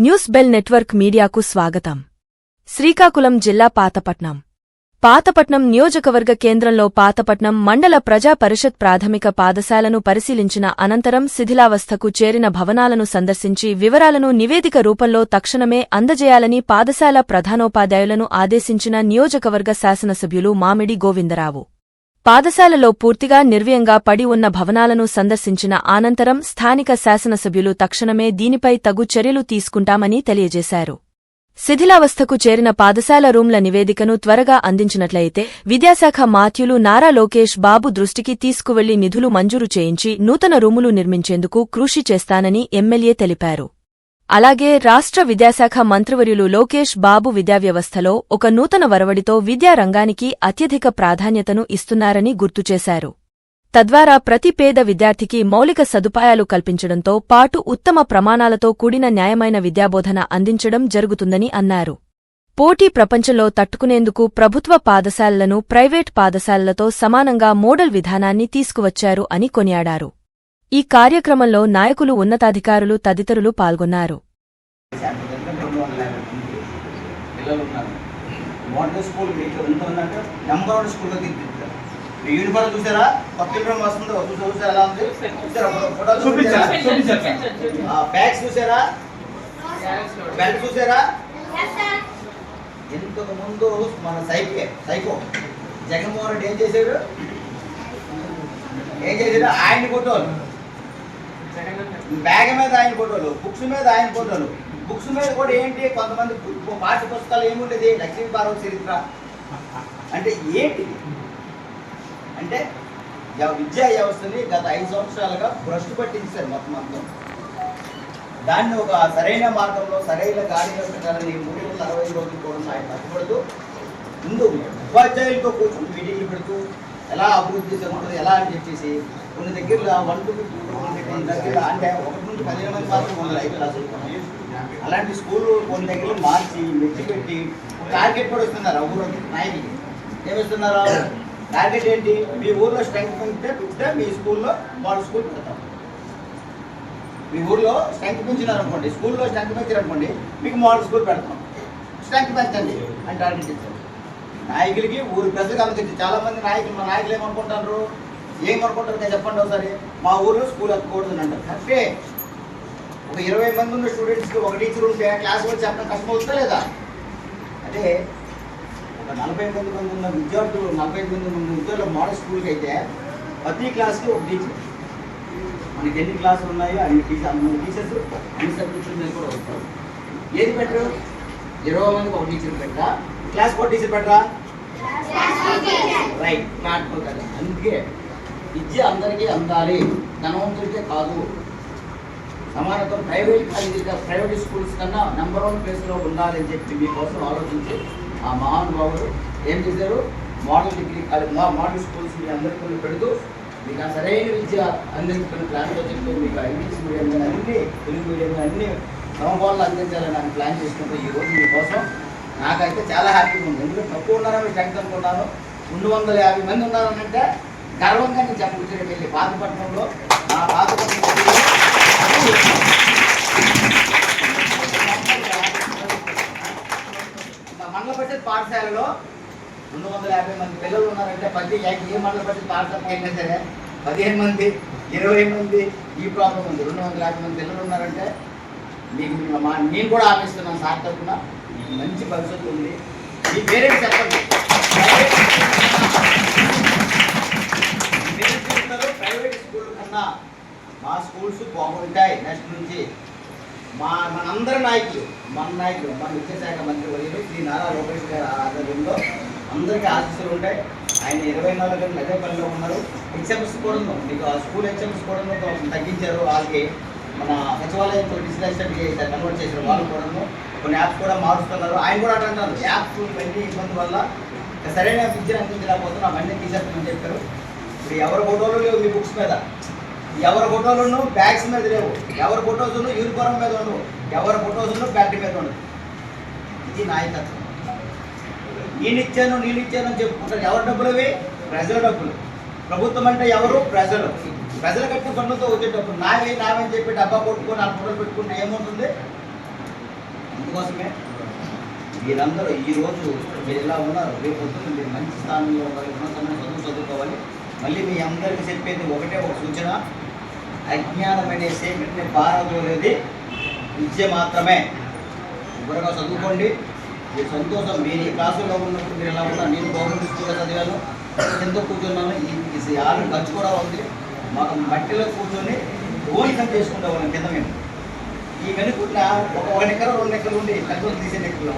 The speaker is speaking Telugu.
న్యూస్ బెల్ నెట్వర్క్ మీడియాకు స్వాగతం. శ్రీకాకుళం జిల్లా పాతపట్నం. పాతపట్నం నియోజకవర్గ కేంద్రంలో పాతపట్నం మండల ప్రజా పరిషత్ ప్రాథమిక పాఠశాలను పరిశీలించిన అనంతరం శిథిలావస్థకు చేరిన భవనాలను సందర్శించి వివరాలను నివేదిక రూపంలో తక్షణమే అందజేయాలని పాఠశాల ప్రధానోపాధ్యాయులను ఆదేశించిన నియోజకవర్గ శాసనసభ్యులు మామిడి గోవిందరావు. పాదశాలలో పూర్తిగా నిర్వ్యంగా పడి ఉన్న భవనాలను సందర్శించిన అనంతరం స్థానిక శాసనసభ్యులు తక్షణమే దీనిపై తగు చర్యలు తీసుకుంటామని తెలియజేశారు. శిథిలావస్థకు చేరిన పాదశాల రూంల నివేదికను త్వరగా అందించినట్లయితే విద్యాశాఖ మాత్యులు నారా లోకేష్ బాబు దృష్టికి తీసుకువెళ్ళి నిధులు మంజూరు చేయించి నూతన రూములు నిర్మించేందుకు కృషి చేస్తానని ఎమ్మెల్యే తెలిపారు. అలాగే రాష్ట్ర విద్యాశాఖ మంత్రివర్యులు లోకేష్ బాబు విద్యావ్యవస్థలో ఒక నూతన వరవడితో విద్యారంగానికి అత్యధిక ప్రాధాన్యతను ఇస్తున్నారని గుర్తుచేశారు తద్వారా ప్రతి పేద విద్యార్థికి మౌలిక సదుపాయాలు కల్పించడంతో పాటు ఉత్తమ ప్రమాణాలతో కూడిన న్యాయమైన విద్యాబోధన అందించడం జరుగుతుందని అన్నారు. పోటీ ప్రపంచంలో తట్టుకునేందుకు ప్రభుత్వ పాఠశాలలను ప్రైవేట్ పాఠశాలలతో సమానంగా మోడల్ విధానాన్ని తీసుకువచ్చారు అని కొనియాడారు. ఈ కార్యక్రమంలో నాయకులు ఉన్నతాధికారులు తదితరులు పాల్గొన్నారు. శాంతి దగ్గర రెండు వందల యాభై మంది పిల్లలు ఉన్నారు మోడల్ స్కూల్ మీకు ఎంత ఉందంటే నెంబర్ వన్ స్కూల్లో తీర్చిదిద్దారు. మీ యూనిఫామ్ చూసారా? కొత్త యూనిఫామ్ వస్తుందో? చూసా చూసారా? ఎలా ఉంది. చూసారా? ఫోటో- ఫోటోలు చూపించారా? ఆ, బ్యాగ్స్ చూసారా? బెల్ట్ చూసారా? ఇంతకు ముందు మన సైకే సైకో. జగన్మోహన్ రెడ్డి ఏం చేశాడు? ఏం చేశాడు? ఆయన ఫోటోలు బ్యాగ్ మీద ఆయన ఫోటోలు బుక్స్ మీద ఆయన ఫోటోలు. బుక్స్ మీద కూడా ఏంటి కొంతమంది పాఠ్య పుస్తకాలు ఏముండేది? లక్ష్మీ పార్వ చరిత్ర. అంటే ఏంటి? అంటే విద్యా వ్యవస్థని గత ఐదు సంవత్సరాలుగా భ్రష్టు పట్టించారు మొత్తం మొత్తం దాన్ని ఒక సరైన మార్గంలో సరైన గాడిలో పెట్టాలని మూడు వందల అరవై రోజులు కూడా ఆయన పట్టుబడుతూ ముందు ఉపాధ్యాయులతో కూర్చొని మీటింగ్లు పెడుతూ ఎలా అభివృద్ధి జరుగుతుంది ఎలా అని చెప్పేసి కొన్ని దగ్గర వన్ టు ఫిఫ్టీ కొన్ని దగ్గర అంటే ఒకటి నుంచి పదిహేను మంది మాత్రం కొన్ని ఐదు క్లాసులు అలాంటి స్కూల్ కొన్ని దగ్గర మార్చి మెచ్చి పెట్టి టార్గెట్ కూడా ఇస్తున్నారు ఆ ఊరు నాయకులు. ఏమిస్తున్నారు టార్గెట్ ఏంటి? మీ ఊర్లో స్ట్రెంగ్త్ ఉంటే పెంచితే మీ స్కూల్లో మోడల్ స్కూల్ పెడతాం మీ ఊర్లో స్ట్రెంగ్త్ పెంచినారు అనుకోండి స్కూల్లో స్ట్రెంగ్త్ పెంచారనుకోండి మీకు మోడల్ స్కూల్ పెడతాం. స్ట్రెంగ్త్ పెంచండి అని టార్గెట్ ఇచ్చారు. నాయకులకి ఊరి ప్రజలకు అందరికి చాలా మంది నాయకులు మా నాయకులు ఏమనుకుంటారు? ఏమనుకుంటారు చెప్పండి ఒకసారి. మా ఊర్లో స్కూల్ ఎక్కకూడదు అని అంటారు. కరెక్టే ఒక ఇరవై మంది ఉన్న స్టూడెంట్స్కి ఒక టీచర్ ఉంటే క్లాస్ వచ్చి చెప్పడం కష్టం అవుతుందా లేదా? అంటే ఒక నలభై మంది మంది ఉన్న విద్యార్థులు నలభై మంది ఉన్న విద్యార్థుల మోడల్ స్కూల్కి అయితే ప్రతి క్లాస్కి ఒక టీచర్ మనకి ఎన్ని క్లాసులు ఉన్నాయో అన్ని టీచర్ అన్ని టీచర్స్ అన్ని సబ్జెక్టుల మీద కూడా వస్తారు. ఏది పెట్టరు ఇరవై మందికి ఒక టీచర్ పెట్టా. క్లాస్ ఒక టీచర్ పెట్టరా? రైట్ నాట్ కదా అందుకే విద్య అందరికీ అందాలి. ధనవంతుడికే కాదు. సమానత్వం ప్రైవేట్ కాలేజీ ప్రైవేట్ స్కూల్స్ కన్నా నెంబర్ వన్ ప్లేస్లో ఉండాలి అని చెప్పి మీకోసం ఆలోచించి ఆ మహానుభావుడు ఏం చేశారు? Model degree college model schools మీ అందరికీ పెడుతూ మీకు ఆ సరైన విద్య అందించుకుని ప్లాన్తో చెప్తూ మీకు ఇంగ్లీష్ మీడియం కానీ అన్ని తెలుగు మీడియం కానీ అన్ని సమపాలు అందించాలని ప్లాన్ చేసుకుంటూ ఈ రోజు మీకోసం నాకైతే చాలా హ్యాపీగా ఉంది. ఎందుకంటే తక్కువ ఉన్నారని టెన్త్ అనుకున్నాను రెండు వందల యాభై మంది ఉన్నారని అంటే గర్వంగా నేను చెప్పొచ్చిన వెళ్ళి పాతపట్నంలో ఆ పాతపట్నం మండల పరిషత్ పాఠశాలలో రెండు వందల యాభై మంది పిల్లలు ఉన్నారంటే ప్రతి ఏ- ఏ మండల పరిషత్ పాఠశాలకు అయినా సరే పదిహేను మంది ఇరవై మంది ఈ ప్రాబ్లం ఉంది. రెండు వందల యాభై మంది పిల్లలు ఉన్నారంటే మీకు నేను కూడా ఆపిస్తున్నాను సార్ తరఫున. మంచి భవిష్యత్తు ఉంది. మీ పేరెంట్స్ చెప్పండి? పేరెంట్స్ ప్రైవేట్ స్కూల్ కన్నా మా స్కూల్స్ బాగుంటాయి నెక్స్ట్ నుంచి. మా మనందరి నాయకులు మన నాయకులు మన విద్యాశాఖ మంత్రి వర్యులు శ్రీ నారా లోకేష్ గారి ఆధ్వర్యంలో అందరికీ ఆశీస్సులు ఉంటాయి. ఆయన ఇరవై నాలుగు గంటలు అదే పనిలో ఉన్నారు. ఎగ్జామ్స్ కూడా మీకు ఆ స్కూల్ ఎగ్జామ్స్ కూడా తగ్గించారు వాళ్ళకి. మన సచివాలయంతో డిజిటలైజేషన్ కన్వర్ట్ చేశారు. వాళ్ళు కూడా కొన్ని యాప్స్ కూడా మారుస్తున్నారు. ఆయన కూడా అట్లా యాప్స్ ఇవన్నీ ఇబ్బంది వల్ల సరైన విద్యను అందించలేకపోతే అవన్నీ తీసేస్తామని చెప్పారు. ఇప్పుడు ఎవరి ఫోటోలు లేవు మీ బుక్స్ మీద. ఎవరి ఫోటోలు బ్యాగ్స్ మీద లేవు. ఎవరి ఫోటోస్ యూనిఫారం మీద ఉండవు. ఎవరి ఫోటోస్ బ్యాగ్ మీద ఉండవు. ఇది నాయకత్వం. నేను ఇచ్చాను నేను ఇచ్చాను అని చెప్పుకుంటారు. ఎవరి డబ్బులు అవి ప్రజల డబ్బులు. ప్రభుత్వం అంటే ఎవరు? ప్రజలు. ప్రజలు కట్టిన పన్నుతో వచ్చేటప్పుడు నావే నావే అని చెప్పి డబ్బా కొట్టుకొని ఆ ఫోటోలు పెట్టుకుంటే ఏముంటుంది అందుకోసమే మీరందరూ ఈ రోజు మీరు ఎలా ఉన్నారు? రేపు వస్తుంది మీరు మంచి స్థానంలో ఉండాలి ఉన్నతమైన చదువు చదువుకోవాలి. మళ్ళీ మీ అందరికీ చెప్పేది ఒకటే ఒక సూచన. అజ్ఞానమనే సేకటిని పారదోలేది విద్య మాత్రమే. శుభ్రంగా చదువుకోండి. మీ సంతోషం మీరు ఈ క్లాసులో ఉన్నప్పుడు మీరు ఎలా ఉన్నారు? నేను గవర్నమెంట్ స్కూల్లో చదివాను. ఎంతో కూర్చున్నాను. ఈ ఆరు ఖర్చు కూడా ఉంది. మాకు మట్టిలో కూర్చొని ఓనికం చేసుకుంటాం వాళ్ళని కింద మేము. ఈ కనుక ఒక ఒక ఎకర రెండు ఎకరాలు ఉండి కనుక తీసే నెక్కలు